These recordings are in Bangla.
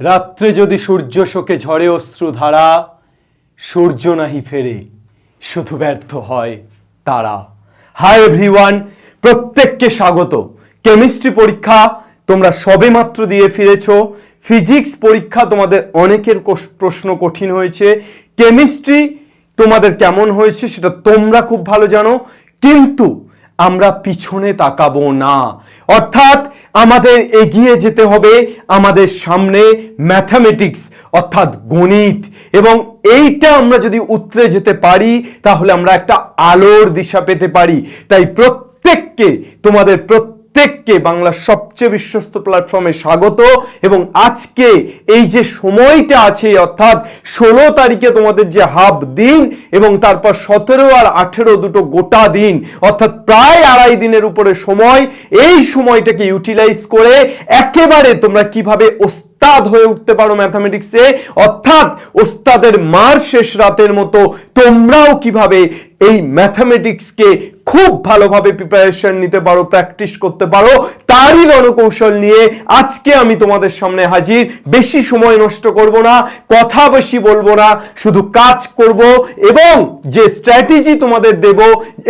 রাত্রে যদি সূর্য শোকে ঝরে অশ্রুধারা, সূর্য নাহি ফেরে, শুধু ব্যর্থ হয় তারা। হাই এভরিওয়ান, প্রত্যেককে স্বাগত। কেমিস্ট্রি পরীক্ষা তোমরা সবেমাত্র দিয়ে ফিরেছ। ফিজিক্স পরীক্ষা তোমাদের অনেকের প্রশ্ন কঠিন হয়েছে। কেমিস্ট্রি তোমাদের কেমন হয়েছে সেটা তোমরা খুব ভালো জানো। কিন্তু আমরা পিছনে তাকাবো না। অর্থাৎ আমাদের এগিয়ে যেতে হবে আমাদের সামনে ম্যাথামেটিক্স অর্থাৎ গণিত। এবং এইটা আমরা যদি উতরে যেতে পারি, তাহলে আমরা একটা আলোর দিশা পেতে পারি। তাই প্রত্যেককে তোমাদের প্রত্যেককে বাংলার সবচেয়ে বিশ্বস্ত প্ল্যাটফর্মে স্বাগত এবং আজকে এই যে সময়টা আছে, অর্থাৎ ষোলো তারিখে তোমাদের যে হাফ দিন এবং তারপর সতেরো আর আঠেরো দুটো গোটা দিন, অর্থাৎ প্রায় আড়াই দিনের উপরে সময়, এই সময়টাকে ইউটিলাইজ করে একেবারে তোমরা কীভাবে ওস্তাদ হয়ে উঠতে পারো ম্যাথামেটিক্সে অর্থাৎ ওস্তাদের মার শেষ রাতের মতো তোমরাও কীভাবে এই ম্যাথামেটিক্সকে খুব ভালোভাবে প্রিপারেশন নিতে পারো প্র্যাকটিস করতে পারো, তারই রণকৌশল নিয়ে আজকে আমি তোমাদের সামনে হাজির। বেশি সময় নষ্ট করব না, কথা বেশি বলব না, শুধু কাজ করব এবং যে স্ট্র্যাটেজি তোমাদের দেব,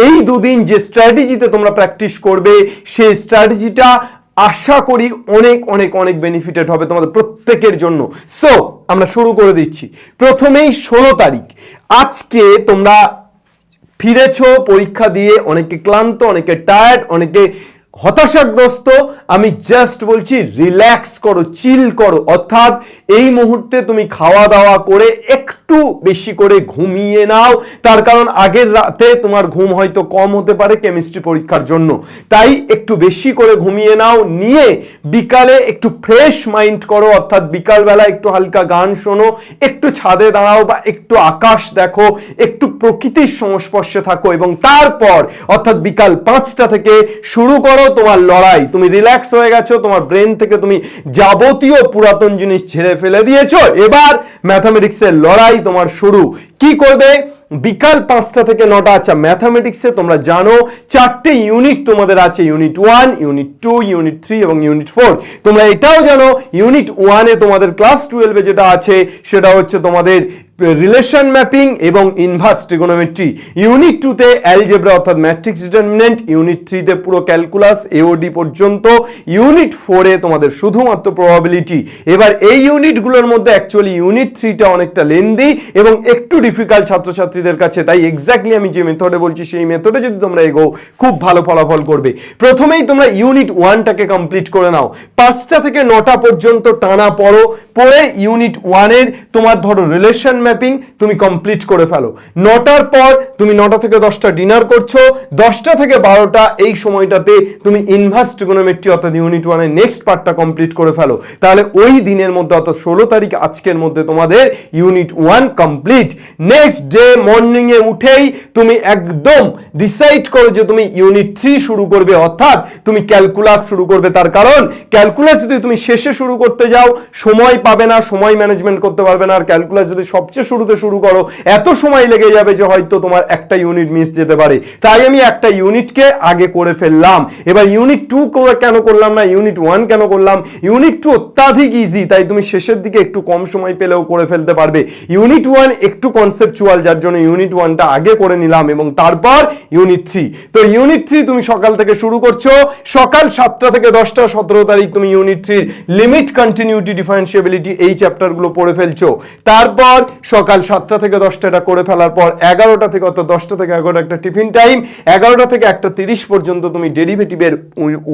এই দুদিন যে স্ট্র্যাটেজিতে তোমরা প্র্যাকটিস করবে, সেই স্ট্র্যাটেজিটা আশা করি অনেক অনেক অনেক বেনিফিটেড হবে তোমাদের প্রত্যেকের জন্য। সো আমরা শুরু করে দিচ্ছি। প্রথমেই ষোলো তারিখ। আজকে তোমরা ফিরেছো, পরীক্ষা দিয়ে অনেকে ক্লান্ত, অনেকে টায়ার্ড অনেকে হতাশাগ্রস্ত। আমি জাস্ট বলছি রিল্যাক্স করো চিল করো। অর্থাৎ এই মুহূর্তে তুমি খাওয়া দাওয়া করে একটু বেশি করে ঘুমিয়ে নাও। তার কারণ আগের রাতে তোমার ঘুম হয়তো কম হতে পারে কেমিস্ট্রি পরীক্ষার জন্য। তাই একটু বেশি করে ঘুমিয়ে নাও, নিয়ে বিকালে একটু ফ্রেশ মাইন্ড করো, অর্থাৎ বিকালবেলা একটু হালকা গান শোনো, একটু ছাদে দাঁড়াও বা একটু আকাশ দেখো, একটু প্রকৃতির সংস্পর্শে থাকো এবং তারপর, অর্থাৎ বিকাল পাঁচটা থেকে শুরু করো তোমার লড়াই। তুমি রিল্যাক্স হয়ে গেছো, তোমার ব্রেন থেকে তুমি যাবতীয় পুরাতন জিনিস ছেড়ে ফেলে দিয়েছ। এবার ম্যাথামেটিক্সের লড়াই তোমার শুরু। কি করবে? বিকাল পাঁচটা থেকে নটা। আচ্ছা ম্যাথামেটিক্সে তোমরা জানো, চারটে ইউনিট তোমাদের আছে unit one unit two unit three এবং ইউনিট ফোর তোমরা এটাও জানো ইউনিট ওয়ানে তোমাদের ক্লাস টুয়েলভে যেটা আছে, সেটা হচ্ছে তোমাদের রিলেশন ম্যাপিং এবং ইনভার্স ট্রিগোনোমেট্রি ইউনিট টুতে অ্যালজেব্রা অর্থাৎ ম্যাট্রিক্স ডিটারমিনেন্ট ইউনিট থ্রিতে পুরো ক্যালকুলাস এওডি পর্যন্ত ইউনিট ফোরে তোমাদের শুধুমাত্র প্রবাবিলিটি এবার এই ইউনিটগুলোর মধ্যে অ্যাকচুয়ালি ইউনিট থ্রিটা অনেকটা লেন্দি এবং একটু ডিফিকাল্ট ছাত্রছাত্রীদের কাছে, তাই এক্স্যাক্টলি আমি যে মেথডে বলছি, সেই মেথডে যদি তোমরা এগো, খুব ভালো ফলাফল করবে। প্রথমেই তোমরা ইউনিট ওয়ানটাকে কমপ্লিট করে নাও। পাঁচটা থেকে নটা পর্যন্ত টানা পড়ো পরে ইউনিট ওয়ানের তোমার ধরো রিলেশন ম্যাপিং তুমি কমপ্লিট করে ফেলো। নটার পর তুমি নটা থেকে দশটা ডিনার করছ, দশটা থেকে বারোটা এই সময়টাতে তুমি ইনভার্স ট্রিগোনোমেট্রি অর্থাৎ ইউনিট ওয়ানের নেক্সট পার্টটা কমপ্লিট করে ফেলো। তাহলে ওই দিনের মধ্যে অর্থাৎ ষোলো তারিখ আজকের মধ্যে তোমাদের unit one complete next day morning এ উঠেই তুমি একদম ডিসাইড করো যে তুমি ইউনিট থ্রি শুরু করবে। অর্থাৎ তুমি ক্যালকুলাস শুরু করবে তার কারণ ক্যালকুলাস যদি তুমি শেষে শুরু করতে যাও, সময় পাবে না, সময় ম্যানেজমেন্ট করতে পারবে না। আর ক্যালকুলাস যদি সবচেয়ে শুরুতে শুরু করো, এত সময় লেগে যাবে যে হয়তো তোমার একটা ইউনিট মিস যেতে পারে। তাই আমি একটা ইউনিটকে আগে করে ফেললাম। এবার ইউনিট টু কেন করলাম না? ইউনিট ওয়ান কেন করলাম? ইউনিট টু অত্যাধিক ইজি তাই তুমি শেষের দিকে একটু কম সময় পেলেও করে ফেলতে পারবে। ইউনিট ওয়ান একটু কনসেপচুয়াল যার জন্য ইউনিট ওয়ানটা আগে করে নিলাম এবং তারপর ইউনিট থ্রি তো ইউনিট থ্রি তুমি সকাল থেকে শুরু করছ, সকাল সাতটা থেকে দশটা, সতেরো তারিখ তুমি ইউনিট থ্রির লিমিট কন্টিনিউটি ডিফারেন্সিয়াবিলিটি এই চ্যাপ্টারগুলো পড়ে ফেলছো। তারপর সকাল সাতটা থেকে দশটা এটা করে ফেলার পর এগারোটা থেকে, অর্থাৎ দশটা থেকে এগারোটা একটা টিফিন টাইম এগারোটা থেকে একটা তিরিশ পর্যন্ত তুমি ডেরিভেটিভের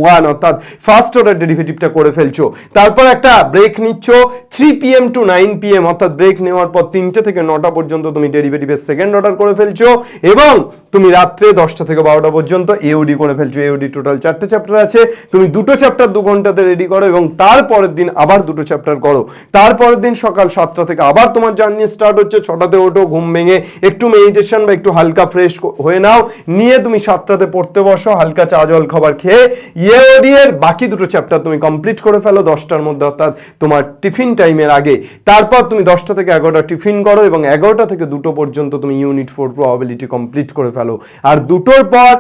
ওয়ান অর্থাৎ ফার্স্ট অর্ডার ডেরিভেটিভটা করে ফেলছো। তারপর একটা ব্রেক নিচ্ছ three PM to nine PM অর্থাৎ ব্রেক নেওয়ার পর তিনটে থেকে নটা পর্যন্ত তুমি ডেরিভেটিভের সেকেন্ড অর্ডার করে ফেলছো এবং তুমি রাত্রে দশটা থেকে বারোটা পর্যন্ত এওডি করে ফেলছো। এওডি টোটাল চারটে চ্যাপ্টার আছে। তুমি দুটো চ্যাপ্টার দু ঘন্টাতে রেডি করো এবং তারপরের দিন আবার দুটো চ্যাপ্টার করো। তারপরের দিন সকাল সাতটা থেকে আবার তোমার জার্নি স্টার্ট হচ্ছে। ছটাতে ওঠো, ঘুম ভেঙে একটু মেডিটেশন বা একটু হালকা ফ্রেশ হয়ে নাও। নিয়ে তুমি সাতটাতে পড়তে বসো, হালকা চা, জল, খাবার খেয়ে ইয়েওডি এর বাকি দুটো চ্যাপ্টার তুমি কমপ্লিট করে ফেলো। দশটার মধ্যে অর্থাৎ তোমার টিফিন টাইমের আগে। তারপর তুমি দশটা থেকে এগারোটা টিফিন করো এবং এগারোটা থেকে দুটো পর্যন্ত তুমি ইউনিট ফোর প্রবাবিলিটি কমপ্লিট করে ফেলো। আর দুটোর পর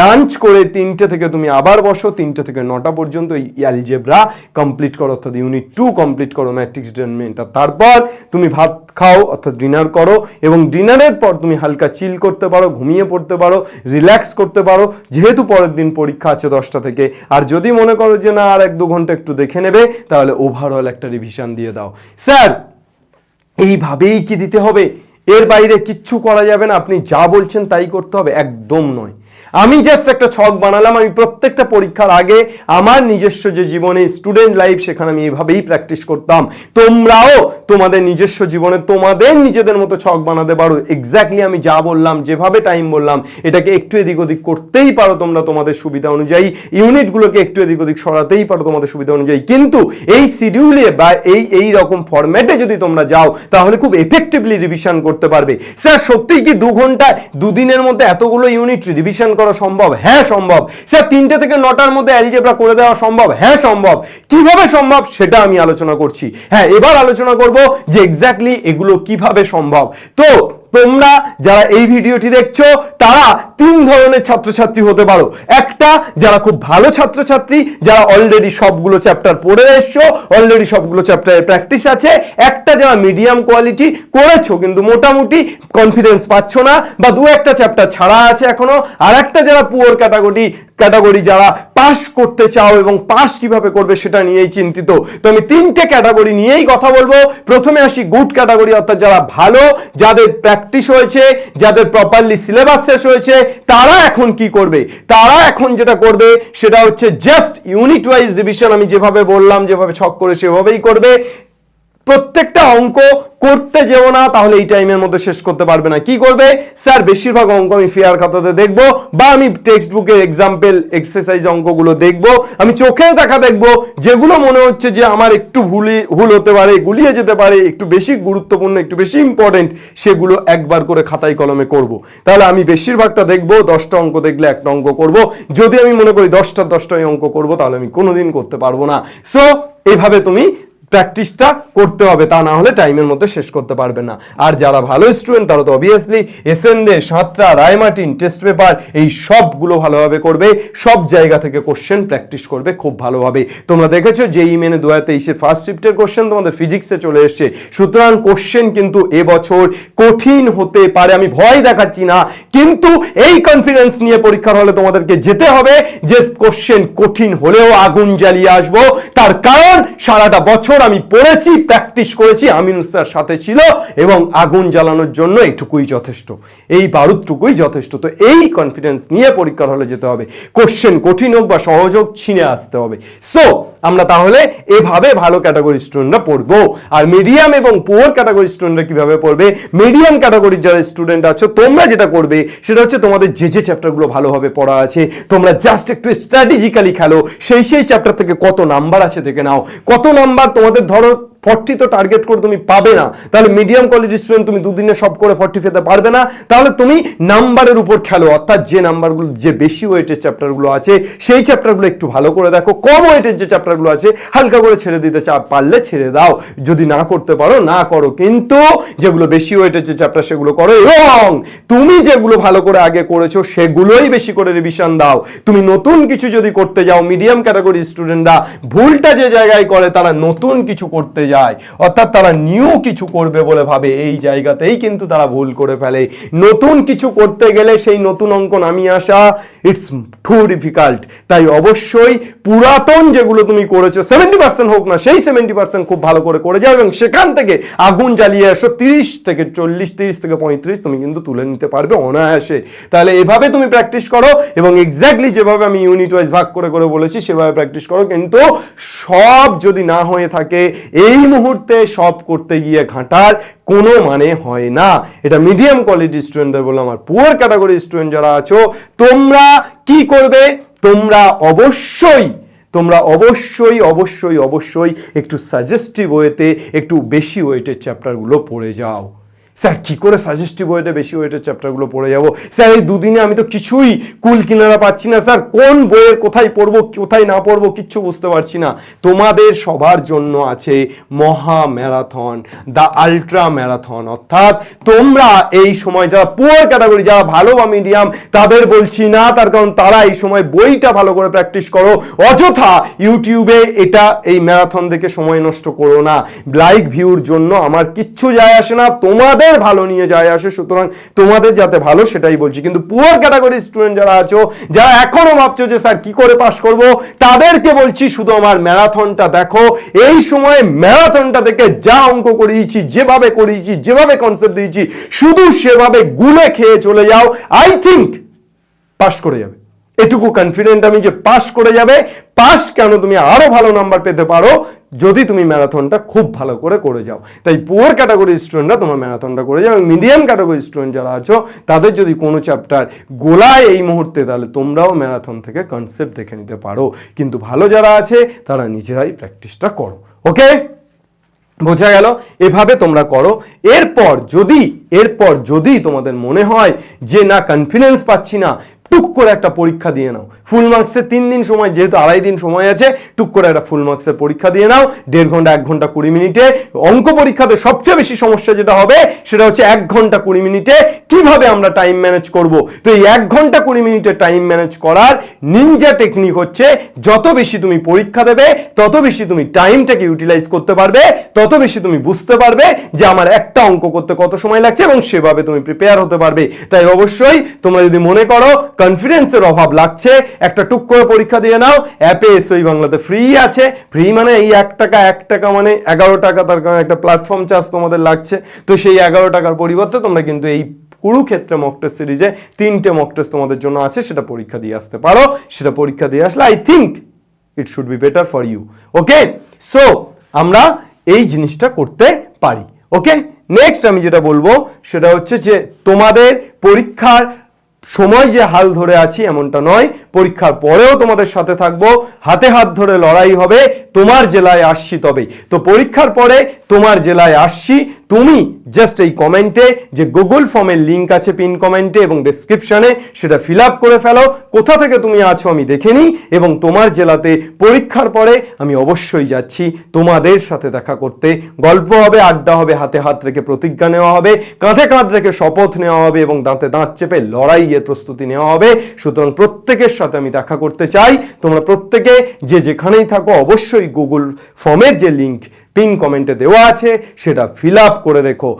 লাঞ্চ করে তিনটে থেকে তুমি আবার বসো, তিনটে থেকে নটা পর্যন্ত অ্যালজেব্রা কমপ্লিট করো, অর্থাৎ ইউনিট টু কমপ্লিট করো ম্যাট্রিক্স ডিটারমিনেন্ট তারপর তুমি ভাত খাও, অর্থাৎ ডিনার করো এবং ডিনারের পর তুমি হালকা চিল করতে পারো, ঘুমিয়ে পড়তে পারো রিল্যাক্স করতে পারো। যেহেতু পরের দিন পরীক্ষা আছে দশটা থেকে। আর যদি মনে করো যে না, আর এক দু ঘণ্টা একটু দেখে নেবে, তাহলে ওভারঅল একটা রিভিশন দিয়ে দাও। স্যার, এইভাবেই কি দিতে হবে? এর বাইরে কিচ্ছু করা যাবে না। আপনি যা বলছেন তাই করতে হবে। একদম নয়। আমি জাস্ট একটা ছক বানালাম, আমি প্রত্যেকটা পরীক্ষার আগে আমার নিজস্ব যে জীবনে স্টুডেন্ট লাইফ সেখানে আমি এইভাবেই প্র্যাকটিস করতাম। তোমরাও তোমাদের নিজস্ব জীবনে তোমাদের নিজেদের মতো ছক বানাতে পারো। এক্স্যাক্টলি আমি যা বললাম, যেভাবে টাইম বললাম, এটাকে একটু এদিক ওদিক করতেই পারো তোমরা তোমাদের সুবিধা অনুযায়ী। ইউনিটগুলোকে একটু এদিক ওদিক সরাতেই পারো তোমাদের সুবিধা অনুযায়ী। কিন্তু এই শিডিউলে বা এই এই রকম ফরম্যাটে যদি তোমরা যাও, তাহলে খুব এফেক্টিভলি রিভিশন করতে পারবে। স্যার, সত্যিই কি দু ঘন্টায়, দুদিনের মধ্যে এতগুলো ইউনিট রিভিশন করা সম্ভব? হ্যাঁ সম্ভব। স্যার, তিনটে থেকে নটার মধ্যে অ্যালজেব্রা করে দেওয়া সম্ভব? হ্যাঁ সম্ভব। কীভাবে সম্ভব? সেটা আমি আলোচনা করছি। হ্যাঁ এবার আলোচনা করব যে এক্স্যাক্টলি এগুলো কীভাবে সম্ভব। তো তোমরা যারা এই ভিডিওটি দেখছ, তারা তিন ধরনের ছাত্রছাত্রী হতে পারো। একটা, যারা খুব ভালো ছাত্রছাত্রী, যারা অলরেডি সবগুলো চ্যাপ্টার পড়ে এসছো অলরেডি সবগুলো চ্যাপ্টারের প্র্যাকটিস আছে। একটা, যারা মিডিয়াম কোয়ালিটি করেছ, কিন্তু মোটামুটি কনফিডেন্স পাচ্ছ না, বা দু একটা চ্যাপ্টার ছাড়া আছে এখনও। আর একটা, যারা পুয়ার ক্যাটাগরি ক্যাটাগরি যারা পাস করতে চাও এবং পাস কীভাবে করবে সেটা নিয়েই চিন্তিত। তো আমি তিনটে ক্যাটাগরি নিয়েই কথা বলব। প্রথমে আসি গুড ক্যাটাগরি অর্থাৎ যারা ভালো, যাদের প্র্যাকটিস হয়েছে, যাদের প্রপারলি সিলেবাস শেষ হয়েছে, তারা এখন কি করবে? তারা এখন যেটা করবে, সেটা হচ্ছে জাস্ট ইউনিট ওয়াইজ রিভিশন আমি যেভাবে বললাম, যেভাবে ছক করে সেভাবেই করবে। প্রত্যেকটা অঙ্ক করতে যেও না, তাহলে এই টাইমের মধ্যে শেষ করতে পারবে না। কি করবে? স্যার, বেশিরভাগ অঙ্ক আমি ফেয়ার খাতাতে দেখব, বা আমি টেক্সট বুকের এক্সাম্পল এক্সারসাইজ অঙ্কগুলো দেখব, আমি চোখেও দেখা দেখব, যেগুলো মনে হচ্ছে যে আমার একটু ভুলি, ভুল হতে পারে, গুলিয়ে যেতে পারে, একটু বেশি গুরুত্বপূর্ণ, একটু বেশি ইম্পর্টেন্ট সেগুলো একবার করে খাতায় কলমে করব। তাহলে আমি বেশিরভাগটা দেখব, দশটা অঙ্ক দেখলে একটা অঙ্ক করব। যদি আমি মনে করি দশটা দশটাই অঙ্ক করব, তাহলে আমি কোনোদিন করতে পারব না। সো এইভাবে তুমি প্র্যাকটিসটা করতে হবে, তা না হলে টাইমের মধ্যে শেষ করতে পারবে না। আর যারা ভালো স্টুডেন্ট তারা তো obviously SN Dey Santra Ray Martin test paper এই সবগুলো ভালোভাবে করবে। সব জায়গা থেকে কোশ্চেন প্র্যাকটিস করবে, খুব ভালোভাবে। তোমরা দেখেছ যে ই মেনে দু হাজার তেইশের ফার্স্ট শিফটের কোশ্চেন তোমাদের ফিজিক্সে চলে এসছে। সুতরাং কোশ্চেন কিন্তু এবছর কঠিন হতে পারে, আমি ভয় দেখাচ্ছি না। কিন্তু এই কনফিডেন্স নিয়ে পরীক্ষার হলে তোমাদেরকে যেতে হবে যে কোশ্চেন কঠিন হলেও আগুন জ্বালিয়ে আসব। তার কারণ সারাটা বছর আমি পড়েছি প্র্যাকটিস করেছি আমিন উস্তার সাথে ছিল এবং আগুন জ্বালানোর জন্য এইটুকুই যথেষ্ট। এই বারুদটুকুই যথেষ্ট। তো এই কনফিডেন্স নিয়ে পরীক্ষার হলে যেতে হবে। কোশ্চেন কঠিন হোক বা সহযোগ ছিনে আসতে হবে। সো আমরা তাহলে এভাবে ভালো ক্যাটাগরি স্টুডেন্টরা পড়ব। আর মিডিয়াম এবং পুয়ার ক্যাটাগরি স্টুডেন্টরা কীভাবে পড়বে? মিডিয়াম ক্যাটাগরির যারা স্টুডেন্ট আছো, তোমরা যেটা করবে, সেটা হচ্ছে তোমাদের যে যে চ্যাপ্টারগুলো ভালোভাবে পড়া আছে, তোমরা জাস্ট একটু স্ট্র্যাটেজিক্যালি খেলো। সেই সেই চ্যাপ্টার থেকে কত নাম্বার আছে দেখে নাও। কত নাম্বার তোমাদের ধরো ফর্টি তো টার্গেট করে তুমি পাবে না। তাহলে মিডিয়াম কোয়ালিটি স্টুডেন্ট তুমি দুদিনে সব করে ফর্টি পেতে পারবে না। তাহলে তুমি নাম্বারের উপর খেলো। অর্থাৎ যে নাম্বারগুলো যে বেশি ওয়েটের চ্যাপ্টারগুলো আছে, সেই চ্যাপ্টারগুলো একটু ভালো করে দেখো। কম ওয়েটের যে চ্যাপ্টারগুলো আছে, হালকা করে ছেড়ে দিতে চা, পারলে ছেড়ে দাও। যদি না করতে পারো, না করো। কিন্তু যেগুলো বেশি ওয়েটের যে চ্যাপ্টার সেগুলো করো। এবং তুমি যেগুলো ভালো করে আগে করেছ, সেগুলোই বেশি করে রিভিশন দাও। তুমি নতুন কিছু যদি করতে যাও মিডিয়াম ক্যাটাগরি স্টুডেন্টরা ভুলটা যে জায়গায় করে, তারা নতুন কিছু করতে যায়। অর্থাৎ তারা নিউ কিছু করবে বলে ভাবে। এই জায়গাতেই কিন্তু তারা ভুল করে ফেলে। নতুন কিছু করতে গেলে সেই নতুন অঙ্ক নামিয়ে আসা ইটস টু ডিফিকাল্ট তাই অবশ্যই পুরাতন যেগুলো তুমি করেছ সেভেন্টি পার্সেন্ট হোক না, সেই সেভেন্টি পার্সেন্ট খুব ভালো করে করে যাও এবং সেখান থেকে আগুন জ্বালিয়ে আসো তিরিশ থেকে চল্লিশ, তিরিশ থেকে পঁয়ত্রিশ তুমি কিন্তু তুলে নিতে পারবে অনায়াসে। তাহলে এভাবে তুমি প্র্যাকটিস করো এবং এক্স্যাক্টলি যেভাবে আমি ইউনিট ওয়াইজ ভাগ করে করে বলেছি, সেভাবে প্র্যাকটিস করো। কিন্তু সব যদি না হয়ে থাকে, এই মুহূর্তে সব করতে গিয়ে ঘাঁটার কোনো মানে হয় না। এটা মিডিয়াম কোয়ালিটি স্টুডেন্টদের বললাম আমার পুয়ার ক্যাটাগরি স্টুডেন্ট যারা আছো, তোমরা কি করবে? তোমরা অবশ্যই তোমরা অবশ্যই অবশ্যই অবশ্যই একটু সাজেস্টিভ ওয়েতে একটু বেশি ওয়েটের চ্যাপ্টারগুলো পড়ে যাও। স্যার, কি করে সাজেস্টিভ ওয়েটে বেশি ওয়েটের চ্যাপ্টারগুলো পড়ে যাব। স্যার, এই দুদিনে আমি তো কিছুই কুল কিনারা পাচ্ছি না। স্যার, কোন বইয়ের কোথায় পড়ব, কোথায় না পড়ব কিচ্ছু বুঝতে পারছি না। তোমাদের সবার জন্য আছে মহা ম্যারাথন, দ্য আলট্রা ম্যারাথন। অর্থাৎ তোমরা এই সময় যারা পুয়ার ক্যাটাগরি যারা ভালো বা মিডিয়াম তাদের বলছি না, তার কারণ তারা এই সময় বইটা ভালো করে প্র্যাকটিস করো। অযথা ইউটিউবে এটা, এই ম্যারাথন দেখে সময় নষ্ট করো না। লাইক ভিউর জন্য আমার কিচ্ছু যায় আসে না। তোমাদের ভালো নিয়ে যায় আসে, সুতরাং তোমাদের যাতে ভালো সেটাই বলছি। কিন্তু পুয়ার ক্যাটাগরি স্টুডেন্ট যারা আছো, যারা এখনও ভাবছ যে, স্যার, কি করে পাস করব? তাদেরকে বলছি, শুধু আমার ম্যারাথনটা দেখো। এই সময় ম্যারাথনটা থেকে যা অঙ্ক করিয়েছি, যেভাবে করিয়েছি, যেভাবে কনসেপ্ট দিয়েছি, শুধু সেভাবে গুলে খেয়ে চলে যাও। আই থিঙ্ক পাস করে যাবে। এটুকু কনফিডেন্ট আমি যে পাস করে যাবে পাস কেন তুমি আরও ভালো নাম্বার পেতে পারো? যদি তুমি ম্যারাথনটা খুব ভালো করে করে যাও। তাই পুয়ার ক্যাটাগরি স্টুডেন্টরা তোমার ম্যারাথনটা করে যাও মিডিয়াম ক্যাটাগরি স্টুডেন্ট যারা আছো, তাদের যদি কোনো চ্যাপ্টার গোলায় এই মুহূর্তে, তাহলে তোমরাও ম্যারাথন থেকে কনসেপ্ট দেখে নিতে পারো। কিন্তু ভালো যারা আছে, তারা নিজেরাই প্র্যাকটিসটা করো। ওকে বোঝা গেল? এভাবে তোমরা করো। এরপর যদি এরপর যদি তোমাদের মনে হয় যে, না কনফিডেন্স পাচ্ছি না টুক করে একটা পরীক্ষা দিয়ে নাও। ফুল মার্কসের তিন দিন সময়, যেহেতু আড়াই দিন সময় আছে, টুক করে একটা ফুল মার্কসের পরীক্ষা দিয়ে নাও। দেড় ঘণ্টা, এক ঘণ্টা, কুড়ি মিনিটে। অঙ্ক পরীক্ষাতে সবচেয়ে বেশি সমস্যা যেটা হবে, সেটা হচ্ছে এক ঘণ্টা, কুড়ি মিনিটে কীভাবে আমরা টাইম ম্যানেজ করব। তো এই এক ঘণ্টা, কুড়ি মিনিটে টাইম ম্যানেজ করার নিনজা টেকনিক হচ্ছে, যত বেশি তুমি পরীক্ষা দেবে, তত বেশি তুমি টাইমটাকে ইউটিলাইজ করতে পারবে, তত বেশি তুমি বুঝতে পারবে যে আমার একটা অঙ্ক করতে কত সময় লাগছে এবং সেভাবে তুমি প্রিপেয়ার হতে পারবে। তাই অবশ্যই তোমরা যদি মনে করো কনফিডেন্সের অভাব লাগছে। একটা টুক করে পরীক্ষা দিয়ে নাও। অ্যাপে এসওই বাংলাতে ফ্রি আছে। ফ্রি মানে এই এক টাকা এক টাকা মানে এগারো টাকা তার কারণে একটা প্ল্যাটফর্ম চার্জ তোমাদের লাগছে। তো সেই এগারো টাকার পরিবর্তে তোমরা কিন্তু এই কুরুক্ষেত্রে মক টেস্ট সিরিজে তিনটে মক টেস্ট তোমাদের জন্য আছে। সেটা পরীক্ষা দিয়ে আসতে পারো। সেটা পরীক্ষা দিয়ে আসলে I think it should be better for you okay so আমরা এই জিনিসটা করতে পারি। ওকে নেক্সট আমি যেটা বলব, সেটা হচ্ছে যে তোমাদের পরীক্ষার সময় যে হাল ধরে আছি এমনটা নয়। পরীক্ষার পরেও তোমাদের সাথে থাকব। হাতে হাত ধরে লড়াই হবে। তোমার জেলায় আসছি তবে তো পরীক্ষার পরে তোমার জেলায় আসছি। তুমি জাস্ট এই কমেন্টে যে গুগল ফর্মের লিঙ্ক আছে পিন কমেন্টে এবং ডেসক্রিপশনে সেটা ফিল আপ করে ফেলো। কোথা থেকে তুমি আছো আমি দেখে নিই এবং তোমার জেলাতে পরীক্ষার পরে আমি অবশ্যই যাচ্ছি তোমাদের সাথে দেখা করতে। গল্প হবে, আড্ডা হবে, হাতে হাত রেখে প্রতিজ্ঞা নেওয়া হবে, কাঁধে কাঁধ রেখে শপথ নেওয়া হবে এবং দাঁতে দাঁত চেপে লড়াইয়ের প্রস্তুতি নেওয়া হবে। সুতরাং প্রত্যেকের সাথে আমি দেখা করতে চাই। তোমরা প্রত্যেকে যে যেখানেই থাকো, অবশ্যই গুগল ফর্মের যে লিঙ্ক পিন কমেন্টে দেওয়া আছে, সেটা ফিল আপ করে রেখো।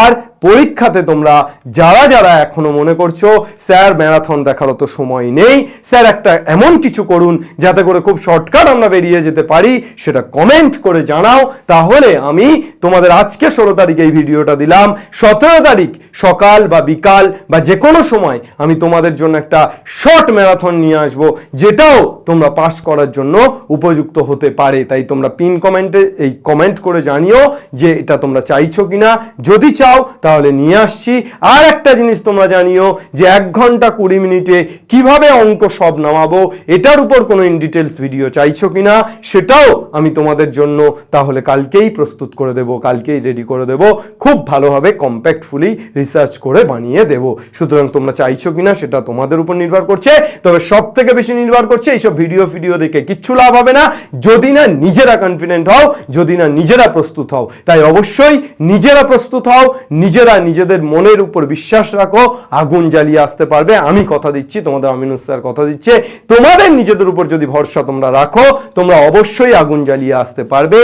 আর পরীক্ষাতে তোমরা যারা যারা এখনও মনে করছ, স্যার ম্যারাথন দেখারও তো সময় নেই, স্যার একটা এমন কিছু করুন যাতে করে খুব শর্টকাট আমরা বেরিয়ে যেতে পারি, সেটা কমেন্ট করে জানাও। তাহলে আমি তোমাদের আজকে ষোলো তারিখ এই ভিডিওটা দিলাম। সতেরো তারিখ সকাল বা বিকাল বা যে কোনো সময় আমি তোমাদের জন্য একটা শর্ট ম্যারাথন নিয়ে আসব, যেটাও তোমরা পাস করার জন্য উপযুক্ত হতে পারে। তাই তোমরা পিন কমেন্টে, এই কমেন্ট করে জানিও যে এটা তোমরা চাইছো কিনা। যদি চাও, তাহলে নিয়ে আসছি। আর একটা জিনিস তোমরা জানিও যে এক ঘণ্টা কুড়ি মিনিটে কীভাবে অঙ্ক সব নামাবো, এটার উপর কোনো ইন ডিটেলস ভিডিও চাইছো কিনা, সেটাও আমি তোমাদের জন্য তাহলে কালকেই প্রস্তুত করে দেব, কালকেই রেডি করে দেব। খুব ভালোভাবে কম্প্যাক্টফুলি রিসার্চ করে বানিয়ে দেব। সুতরাং তোমরা চাইছো কিনা, সেটা তোমাদের উপর নির্ভর করছে। তবে সব থেকে বেশি নির্ভর করছে, এইসব ভিডিও ভিডিও দেখে কিচ্ছু লাভ হবে না। যদি না নিজেরা কনফিডেন্ট হও, যদি না নিজেরা প্রস্তুত হও। তাই অবশ্যই নিজেরা প্রস্তুত হও, নিজেরা নিজেদের মনের উপর বিশ্বাস রাখো, আগুন জ্বালিয়ে আসতে পারবে। আমি কথা দিচ্ছি, তোমাদের আমিনুস স্যার কথা দিচ্ছে। তোমাদের নিজেদের উপর যদি ভরসা তোমরা রাখো, তোমরা অবশ্যই আগুন জ্বালিয়ে আসতে পারবে।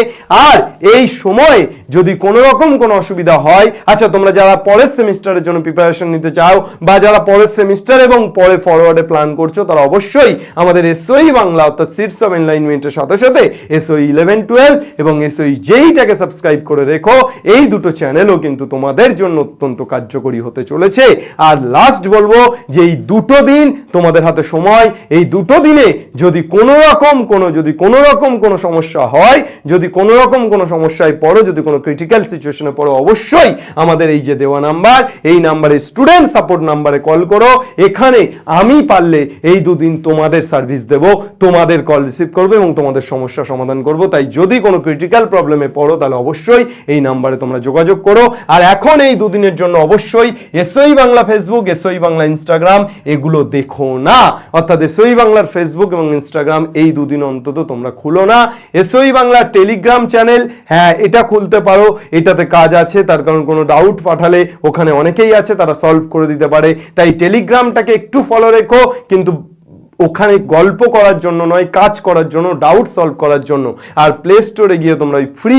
আর এই সময় যদি কোনো রকম কোনো অসুবিধা হয় আচ্ছা তোমরা যারা পরের সেমিস্টারের জন্য প্রিপারেশন নিতে চাও, বা যারা পরের সেমিস্টার এবং পরে ফরওয়ার্ডে প্ল্যান করছ, তারা অবশ্যই আমাদের এসওই বাংলা, অর্থাৎ সিটস অফ এনলাইনমেন্টের সাথে সাথে এসওই ইলেভেন টুয়েলভ এবং এসওই যেইটাকে সাবস্ক্রাইব করে রেখো, এই দুটো চ্যানেলও কিন্তু তোমাদের জন্য অত্যন্ত কার্যকরী হতে চলেছে। আর লাস্ট বলব যে এই দুটো দিন তোমাদের হাতে সময়, এই দুটো দিনে যদি কোনো রকম কোনো, যদি কোনো রকম কোনো সমস্যা হয়, যদি কোনো রকম কোনো সমস্যায় পড়ো, যদি কোনো ক্রিটিক্যাল সিচুয়েশনে পড়ো, অবশ্যই আমাদের এই যে দেওয়া নাম্বার, এই নাম্বারে স্টুডেন্ট সাপোর্ট নাম্বারে কল করো। এখানে আমি পারলে এই দুদিন তোমাদের সার্ভিস দেব, তোমাদের কল রিসিভ করব এবং তোমাদের সমস্যা সমাধান করব। তাই যদি কোনো ক্রিটিক্যাল প্রবলেমে পড়ো, তাহলে অবশ্যই এই নাম্বারে তোমরা যোগাযোগ করো। আর এখন এই দুদিনের জন্য অবশ্যই SOE Bangla Facebook SOE Bangla Instagram এগুলো দেখো না। অর্থাৎ এসওই বাংলার ফেসবুক এবং ইনস্টাগ্রাম এই দুদিন অন্তত তোমরা খুলো না। এসওই বাংলার টেলিগ্রাম চ্যানেল হ্যাঁ এটা খুলতে পারো। এটাতে কাজ আছে, তার কারণ কোনো ডাউট পাঠালে ওখানে অনেকেই আছে, তারা সলভ করে দিতে পারে। তাই টেলিগ্রামটাকে একটু ফলো রেখো, কিন্তু ওখানে গল্প করার জন্য নয়, কাজ করার জন্য ডাউট সলভ করার জন্য। আর প্লে স্টোরে গিয়ে তোমরা ওই ফ্রি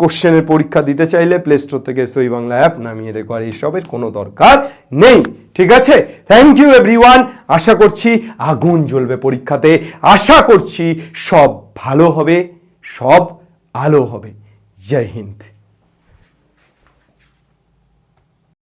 কোশ্চেনের পরীক্ষা দিতে চাইলে প্লে স্টোর থেকে সই বাংলা অ্যাপ নামিয়ে রেখো, আর এইসবের কোনো দরকার নেই। ঠিক আছে? থ্যাংক ইউ এভরিওয়ান আশা করছি আগুন জ্বলবে পরীক্ষাতে। আশা করছি সব ভালো হবে, সব আলো হবে। জয় হিন্দ।